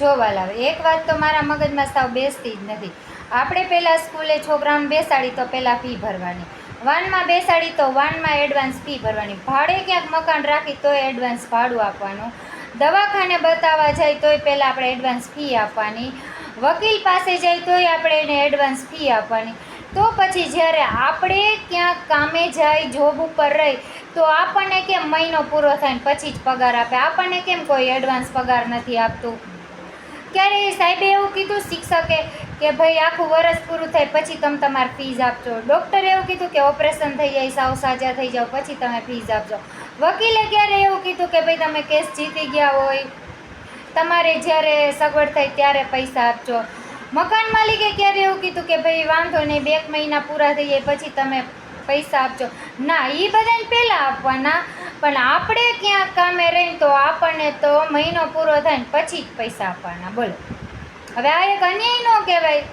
જોવા લાવે એક વાત તો મારા મગજમાં સાવ બેસતી જ નથી. આપણે પહેલાં સ્કૂલે છોકરાઓને બેસાડી તો પહેલાં ફી ભરવાની. વાનમાં બેસાડી તો વાનમાં એડવાન્સ ફી ભરવાની. ભાડે ક્યાંક મકાન રાખી તોય એડવાન્સ ભાડું આપવાનું. દવાખાને બતાવવા જાય તોય પહેલાં આપણે એડવાન્સ ફી આપવાની. વકીલ પાસે જાય તોય આપણે એને એડવાન્સ ફી આપવાની. તો પછી જ્યારે આપણે ક્યાંક કામે જાય જોબ ઉપર રહી, તો આપણને કેમ મહિનો પૂરો થાય પછી જ પગાર આપે? આપણને કેમ કોઈ એડવાન્સ પગાર નથી આપતું? ક્યારે સાહેબે એવું કીધું, શિક્ષકે કે ભાઈ આખું વરસ પૂરું થાય પછી તમે તમારી ફીઝ આપજો. ડૉક્ટરે એવું કીધું કે ઓપરેશન થઈ જાય, સાવ સાજા થઈ જાઓ, પછી તમે ફીઝ આપજો. વકીલે ક્યારે એવું કીધું કે ભાઈ તમે કેસ જીતી ગયા હોય, તમારે જ્યારે સગવડ થાય ત્યારે પૈસા આપજો. મકાન માલિકે ક્યારે એવું કીધું કે ભાઈ વાંધો નહીં, બે મહિના પૂરા થઈ જાય, પછી તમે પૈસા આપજો. ના એ બધાને પહેલાં આપવાના, પણ આપણે ક્યાં કામે રહીને તો આપણને તો મહિનો પૂરો થાય ને પછી જ પૈસા આપવાના. બોલો. હવે આ એક અન્યાય ન કહેવાય.